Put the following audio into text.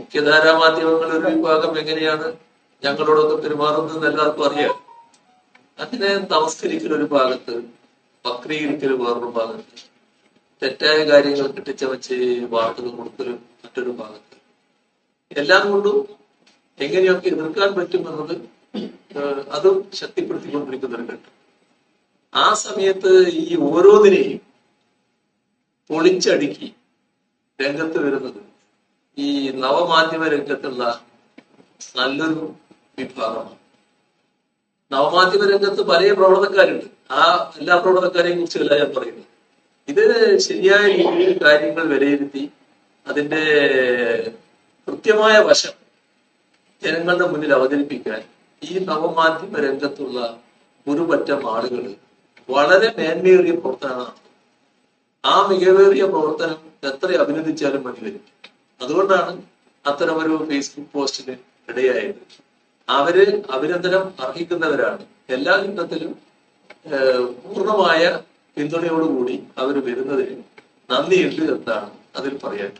മുഖ്യധാരാ മാധ്യമങ്ങളിൽ ഒരു വിഭാഗം എങ്ങനെയാണ് ഞങ്ങളോടൊക്കെ പെരുമാറുന്നത് എല്ലാവർക്കും അറിയാം. അങ്ങനെ നമസ്കരിക്കൽ ഒരു ഭാഗത്ത് വക്രീകരിക്കൽ വേറൊരു ഭാഗത്ത് തെറ്റായ കാര്യങ്ങൾ കെട്ടിച്ചമച്ച് വാർത്തകൾ കൊടുക്കലും മറ്റൊരു ഭാഗത്ത്. എല്ലാം കൊണ്ടും എങ്ങനെയൊക്കെ എതിർക്കാൻ പറ്റുമെന്നത് അതും ശക്തിപ്പെടുത്തിക്കൊണ്ടിരിക്കുന്ന ഒരു ഘട്ടം. ആ സമയത്ത് ഈ ഓരോന്നിനെയും പൊളിച്ചടുക്കി രംഗത്ത് വരുന്നത് നവമാധ്യമ രംഗത്തുള്ള നല്ലൊരു വിഭാഗമാണ് നവമാധ്യമ രംഗത്ത് പല പ്രവർത്തനക്കാരുണ്ട് ആ എല്ലാ പ്രവർത്തനക്കാരെയും കുറിച്ചല്ല ഞാൻ പറയുന്നത് ഇത് ശരിയായ രീതിയിൽ കാര്യങ്ങൾ വിലയിരുത്തി അതിന്റെ കൃത്യമായ വശം ജനങ്ങളുടെ മുന്നിൽ അവതരിപ്പിക്കാൻ ഈ നവമാധ്യമ രംഗത്തുള്ള ഒരു പറ്റം ആളുകൾ വളരെ മേന്മയേറിയ പ്രവർത്തനമാണ്. ആ മികവേറിയ പ്രവർത്തനം എത്ര അഭിനന്ദിച്ചാലും മതി വരും. അതുകൊണ്ടാണ് അത്തരമൊരു ഫേസ്ബുക്ക് പോസ്റ്റിന് ഇടയായത്. അവർ അഭിനന്ദനം അർഹിക്കുന്നവരാണ്. എല്ലാ ഘട്ടത്തിലും പൂർണമായ പിന്തുണയോടുകൂടി അവർ വരുന്നതിന് നന്ദിയുണ്ട് എന്നാണ് അതിൽ പറയാൻ